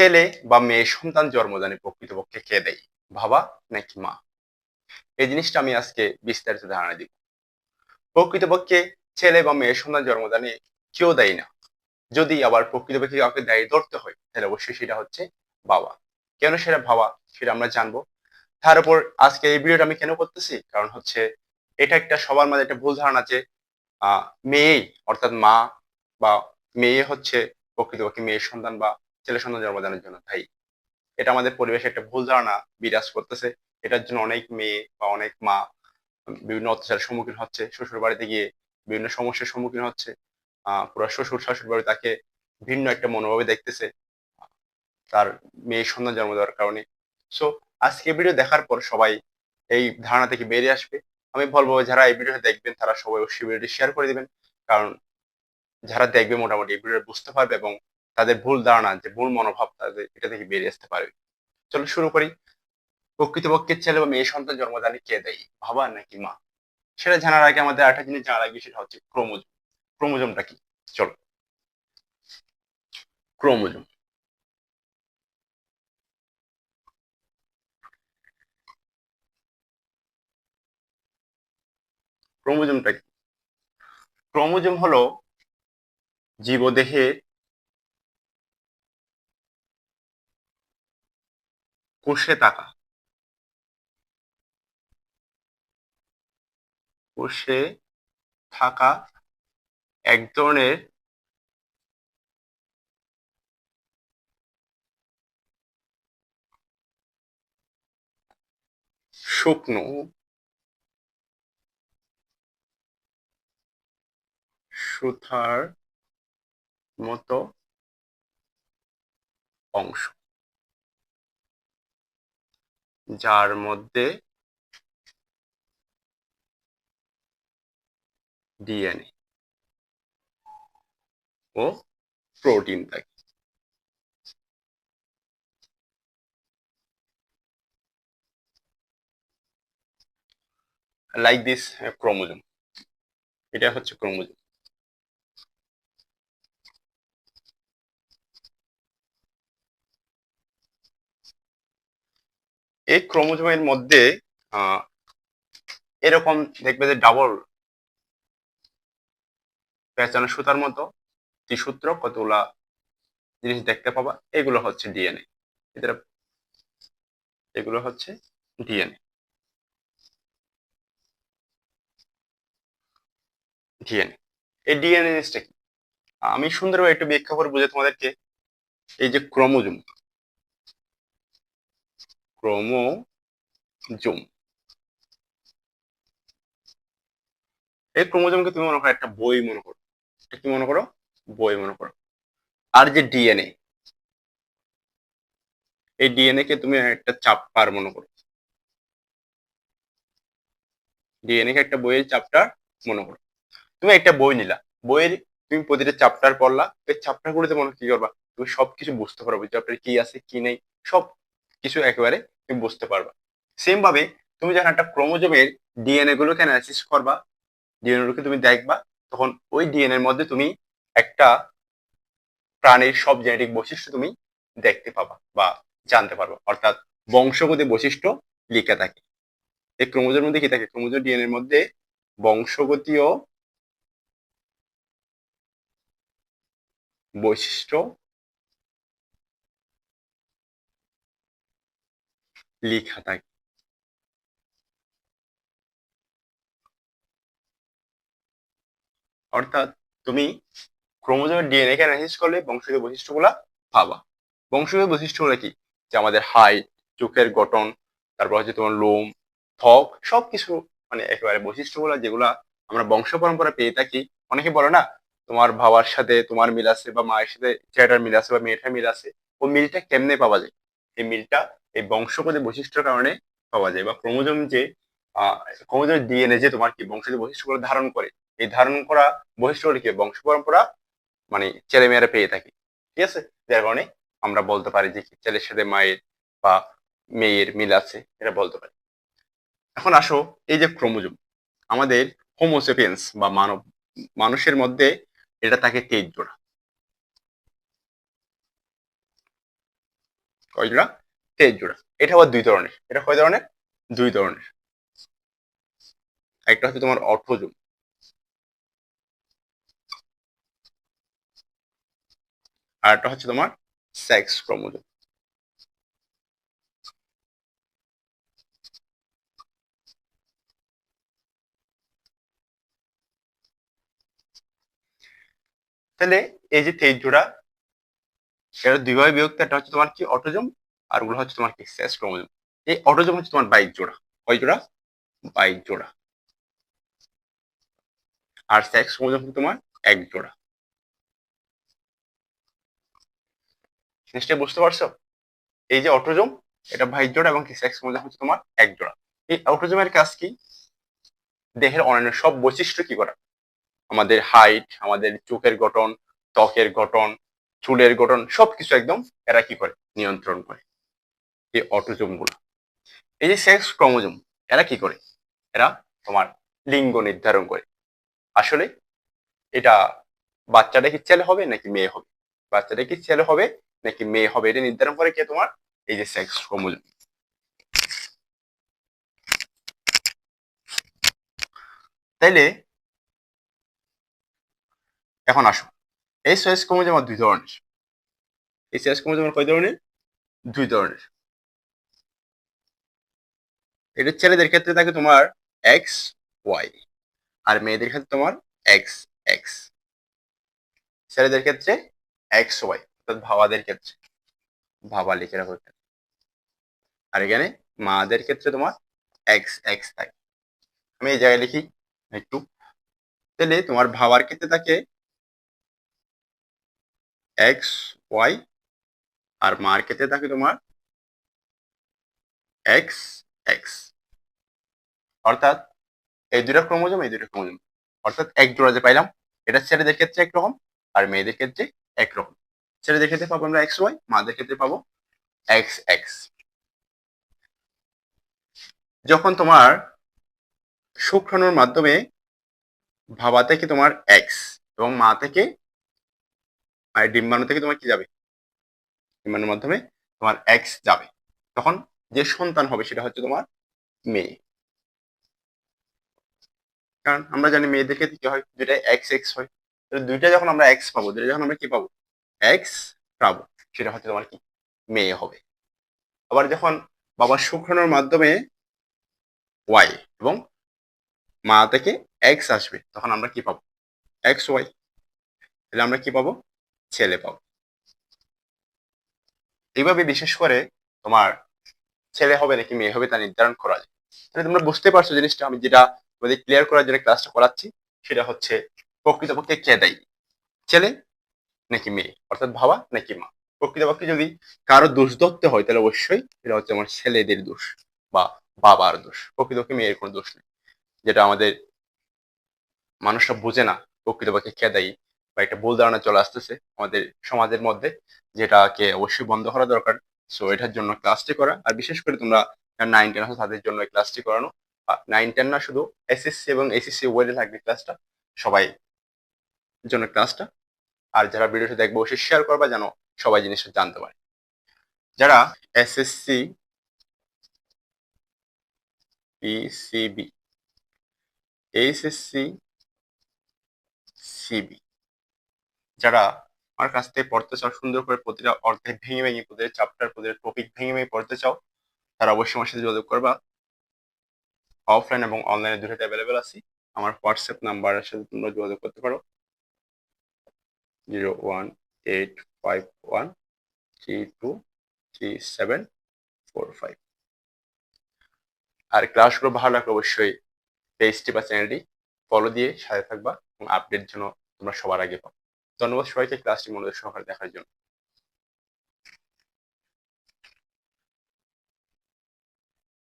ছেলে বা মেয়ে সন্তান জন্মদানে প্রকৃতপক্ষে কে দেয়? বাবা নাকি মা? এই জিনিসটা আমি আজকে বিস্তারিত ধারণা দিব। প্রকৃতপক্ষে ছেলে বা মেয়ে সন্তান জন্মদানে কেউ দেয় না। যদি আবার প্রকৃতপক্ষে কাউকে দায়ী ধরতে হয়, তাহলে অবশ্যই সেটা হচ্ছে বাবা। কেন সেটা ভাবা সেটা আমরা জানব। তার উপর আজকে এই ভিডিওটা আমি কেন করতেছি? কারণ হচ্ছে এটা একটা সবার মাঝে একটা ভুল ধারণা আহ, মেয়েই অর্থাৎ মা বা মেয়ে হচ্ছে প্রকৃতপক্ষে মেয়ের সন্তান বা ছেলে সন্তান জন্মদানের জন্য, তাই এটা আমাদের পরিবেশে একটা ভুল ধারণা বিরাজ করতেছে। এটার জন্য অনেক মেয়ে বা অনেক মা বিভিন্ন অত্যাচারের সম্মুখীন হচ্ছে শ্বশুর বাড়িতে গিয়ে বিভিন্ন সমস্যার সম্মুখীন হচ্ছে। পুরো শ্বশুর শাশুর বাড়ি তাকে ভিন্ন একটা মনোভাবে দেখতেছে, তার মেয়ে সন্তান জন্ম দেওয়ার কারণে। সো আজকে ভিডিও দেখার পর সবাই এই ধারণা থেকে বেরিয়ে আসবে। আমি বলব যারা এই ভিডিওটা দেখবেন, তারা সবাই অবশ্যই ভিডিওটি শেয়ার করে দিবেন। কারণ যারা দেখবে, মোটামুটি এই ভিডিওটা বুঝতে পারবে এবং তাদের ভুল ধারণা, যে ভুল মনোভাব তাদের, এটা থেকে বেরিয়ে আসতে পারবে। চলো শুরু করি। প্রকৃতপক্ষে ছেলে বা মেয়ে সন্তান জন্মদানে কে দেয়, বাবা নাকি মা? সেটা জানার আগে আমাদের একটা জিনিস জানার আগে সেটা হচ্ছে ক্রোমোজোম। ক্রোমোজোমটা কি? চলো। ক্রোমোজোম। ক্রোমোজোমটা কি? ক্রোমোজোম হলো জীবদেহের কোষে থাকা। কোষে থাকা এক ধরনের শুকনো সুথার মতো অংশ। যার মধ্যে ডিএনএ ও প্রোটিন থাকে। লাইক দিস ক্রোমোজোম এটা হচ্ছে ক্রোমোজোম এই ক্রোমোজোমের মধ্যে এরকম দেখবে যে ডাবল পেঁচানো সুতার মতো, ত্রিসূত্র, কতগুলা জিনিস দেখতে পাবা, এগুলো হচ্ছে ডিএনএ এদের, এগুলো হচ্ছে ডিএনএ ডিএনএ এই ডিএনএ জিনিসটা কি? আমি সুন্দরভাবে একটু ব্যাখ্যা করে বুঝে তোমাদেরকে। এই যে ক্রোমোজোম। ক্রোমোজোম। এই ক্রোমোজোমকে তুমি মনে করো একটা বই মনে করো। কি মনে করো? বই মনে করো। আর যে ডিএনএ, এই ডিএনএ কে তুমি একটা চাপ্টার মনে করো। ডিএনএ কে একটা বইয়ের চাপ্টার মনে করো। তুমি একটা বই নিলা। বইয়ের তুমি প্রতিটা চ্যাপ্টার পড়লা। এই চ্যাপ্টার গুলোতে মনে কি করবা? তুমি সবকিছু বুঝতে পারবে। চ্যাপ্টার কি আছে, কি নেই, সব কিছু একেবারে তুমি বুঝতে পারবা। সেম ভাবে তুমি যখন একটা ক্রোমোজোমের ডিএনএ গুলোকে অ্যানালাইসিস করবা ডিএনএ গুলোকে তুমি দেখবা, তখন ওই ডিএনএ এর মধ্যে তুমি একটা প্রাণীর সব জেনেটিক বৈশিষ্ট্য তুমি দেখতে পাবা বা জানতে পারবা। অর্থাৎ বংশগতি বৈশিষ্ট্য লিখে থাকে। এই ক্রোমোজোমের মধ্যে কি থাকে? ক্রোমোজোম ডিএনএ এর মধ্যে বংশগতীয় বৈশিষ্ট্য লেখা থাকে। অর্থাৎ তুমি ক্রোমোজোমের ডিএনএ কে অ্যানালাইসিস করলে বংশগত বৈশিষ্ট্যগুলা পাবা। বংশগত বৈশিষ্ট্যগুলো কি? যে আমাদের হাইট চোখের গঠন, তারপর হচ্ছে তোমার লোম, ত্বক, সবকিছু মানে একেবারে বৈশিষ্ট্যগুলো যেগুলা আমরা বংশ পরম্পরা পেয়ে থাকি। অনেকে বলে না, তোমার বাবার সাথে তোমার মিল আছে বা মায়ের সাথে ছেলেটার মিল আছে বা মেয়েটার মিল আছে, ও মিলটা কেমনে পাওয়া যায়? এই মিলটা এই বংশগত বৈশিষ্ট্যের কারণে পাওয়া যায় বা ক্রোমোজোম যে ক্রোমোজোম ডিএনএ যে তোমার কি বংশগত বৈশিষ্ট্যগুলো ধারণ করে, এই ধারণ করা বৈশিষ্ট্যগুলো কি বংশ পরম্পরা? মানে ছেলে মেয়েরা পেয়ে থাকে, ঠিক আছে? যার কারণে আমরা বলতে পারি যে ছেলের সাথে মায়ের বা মেয়ের মিল আছে, এটা বলতে পারি। এখন আসো, এই যে ক্রোমোজোম, আমাদের হোমোসেপিয়েন্স বা মানব, মানুষের মধ্যে এটা থাকে তেইশ জোড়া? কয় জোড়া তেইশ জোড়া। এটা আবার দুই ধরনের। এটা কয় ধরনের? দুই ধরনের। একটা হচ্ছে তোমার অটোজোম আর একটা হচ্ছে তোমার সেক্স ক্রোমোজোম তাহলে এই যে তেইশ জোড়া এটা দুইভাবে বিভক্ত একটা হচ্ছে তোমার কি? অটোজোম আর ওগুলো হচ্ছে তোমার কি সেক্স ক্রোমোজোম এই অটোজোম হচ্ছে তোমার বাইশ জোড়া, কয় জোড়া? বাইশ জোড়া। আর সেক্স ক্রোমোজোম তোমার এক জোড়া। জিনিসটা বুঝতে পারছ? এই যে অটোজোম এটা বাইশ জোড়া এবং সেক্স ক্রোমোজোম হচ্ছে তোমার এক জোড়া। এই অটোজোমের কাজ কি? দেহের অন্যান্য সব বৈশিষ্ট্য কি করা? আমাদের হাইট আমাদের চোখের গঠন, ত্বকের গঠন, চুলের গঠন, সবকিছু একদম এরা কি করে? নিয়ন্ত্রণ করে। এই অটোজোমগুলো এই যে সেক্স ক্রোমোজোম এরা কি করে? এরা তোমার লিঙ্গ নির্ধারণ করে। আসলে এটা বাচ্চাটা কি ছেলে হবে নাকি মেয়ে হবে? বাচ্চাটা কি ছেলে হবে নাকি মেয়ে হবে? এটা নির্ধারণ করে কে তোমার? এই যে সেক্স ক্রোমোজোম তাইলে এখন আসো। এই সেক্স ক্রোমোজোম দুই ধরনের। এই সেক্স ক্রোমোজোম কয় ধরনের? দুই ধরনের। এটা ছেলেদের ক্ষেত্রে থাকে তোমার এক্স ওয়াই আর মেয়েদের ক্ষেত্রে তোমার এক্স এক্স ছেলেদের ক্ষেত্রে এক্স ওয়াই অর্থাৎ ভাবাদের ক্ষেত্রে। ভাবা লিখে রাখো আর এখানে মাদের ক্ষেত্রে তোমার এক্স এক্স থাকে। আমি এই জায়গায় লিখি একটু। তাহলে তোমার ভাবার ক্ষেত্রে থাকে এক্স ওয়াই আর মার ক্ষেত্রে থাকে তোমার এক্স এক্স অর্থাৎ এই দুটা ক্রোমোজোম, এই দুটা ক্রোমোজোম। অর্থাৎ এক জোড়া যে পাইলাম, এটা ছেলেদের ক্ষেত্রে একরকম আর মেয়েদের ক্ষেত্রে একরকম। ছেলেদের ক্ষেত্রে পাবো আমরা এক্স ওয়াই মাদের ক্ষেত্রে পাবো এক্স এক্স যখন তোমার শুক্রাণুর মাধ্যমে ভাবা থেকে তোমার এক্স এবং মা থেকে আর ডিম্বাণু থেকে তোমার কি যাবে? ডিম্বাণুর মাধ্যমে তোমার এক্স যাবে। তখন যে সন্তান হবে সেটা হচ্ছে তোমার মেয়ে। কারণ আমরা জানি মেয়েদের ক্ষেত্রে কি হয় দুইটা এক্স এক্স হয়। দুইটা যখন আমরা এক্স পাবো, দুইটা যখন আমরা কি পাবো? এক্স পাবো, সেটা হচ্ছে তোমার কি? মেয়ে হবে। আবার যখন বাবার শুক্রাণুর মাধ্যমে ওয়াই এবং মা থেকে এক্স আসবে, তখন আমরা কি পাবো? এক্স ওয়াই তাহলে আমরা কি পাবো? ছেলে পাবো। এইভাবে বিশেষ করে তোমার ছেলে হবে নাকি মেয়ে হবে তা নির্ধারণ করা যায়। তাহলে তোমরা বুঝতে পারছ জিনিসটা, আমি যেটা তোমাদের ক্লিয়ার করার জন্য ক্লাসটা করাচ্ছি, সেটা হচ্ছে প্রকৃতপক্ষে কে দেয়? ছেলে নাকি মেয়ে? অর্থাৎ ভাবা নাকি মা? প্রকৃতপক্ষে যদি কারও দোষ ধরতে হয়, তাহলে অবশ্যই এটা হচ্ছে আমার ছেলেদের দোষ বা বাবার দোষ। প্রকৃতপক্ষে মেয়ের কোনো দোষ নেই। যেটা আমাদের মানুষরা বোঝে না, প্রকৃতপক্ষে কে দেয়? বা একটা ভুল ধারণা চলে আসতেছে আমাদের সমাজের মধ্যে, যেটাকে অবশ্যই বন্ধ করা দরকার। সো এটার জন্য ক্লাসটি করা। আর বিশেষ করে তোমরা নাইন টেন আছে, তাদের জন্য ক্লাসটি করানো। নাইন টেন না, শুধু এসএসসি এবং এসএসসি ওয়েলে থাকবে ক্লাসটা সবাই জন্য ক্লাসটা আর যারা ভিডিওটি দেখবে, অবশ্যই শেয়ার করবা যেন সবাই জিনিসটা জানতে পারে। যারা এসএসসি পিসিবি এইচএসসি সিবি যারা আমার কাছ থেকে পড়তে চাও, সুন্দর করে প্রতিটা অর্ধেক ভেঙে ভেঙে, প্রতিটা চ্যাপ্টার প্রতিটা টপিক ভেঙে ভেঙে পড়তে চাও তারা অবশ্যই আমার সাথে যোগাযোগ করবা। অফলাইন এবং অনলাইনে দুটোতে অ্যাভেলেবেল আছি। আমার হোয়াটসঅ্যাপ নাম্বারের সাথে তোমরা যোগাযোগ করতে পারো। Zero one eight five one three two three seven four five আর ক্লাসগুলো ভালো লাগলে অবশ্যই পেজটি বা চ্যানেলটি ফলো দিয়ে সাথে থাকবা এবং আপডেট জন্য তোমরা সবার আগে পাও ধন্যবাদ সবাইকে ক্লাসটি মনোযোগ সহকারে দেখার জন্য।